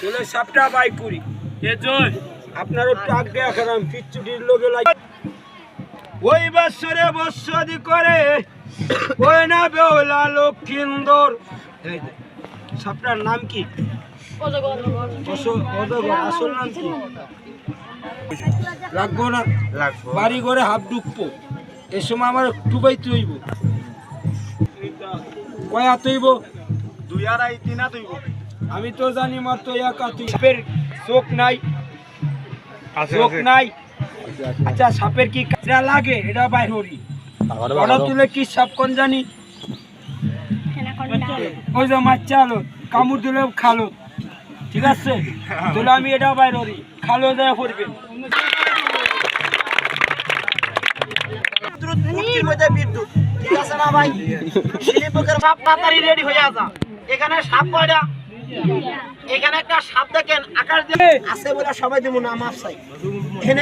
চলে সাপটা বাই করি। এ জয়। আপনার একটু আগে রাখালাম পিচ্ছুটির লোকে লাগ ওই বৎসরে বৎসদি করে ওই না লক্ষিন্দর। সাপটার নাম কি? আসল নাম কি? লাগবো না? বাড়ি ঘরে হাফ ডুববো এ সময় আমার ডুবাই তৈব। কয়া তৈব? দুই আড়াই তিন তুইব আমি তো জানি মাত্র একা তুই সাপের চোখ নাই। চোখ নাই। আচ্ছা সাপের কি কাজরা লাগে? এটা বাইর হরি বড় তুলে কি সাপ কোন জানি? ওই যে মাছ আলো কামড় দিলে খালো। ঠিক আছে? তাহলে আমি এটা বাইর হরি খালো দেয়া পড়বে। বিদ্যুৎ ঠিক আছে না ভাই? সাপ তাড়াতাড়ি রেডি হয়ে আসা। এখানে সাপ কয়টা? এখানে একটা সাপ দেখেন, আকাশ দিয়ে আছে বলে সবাই দেবো না মাপ চাই। এখানে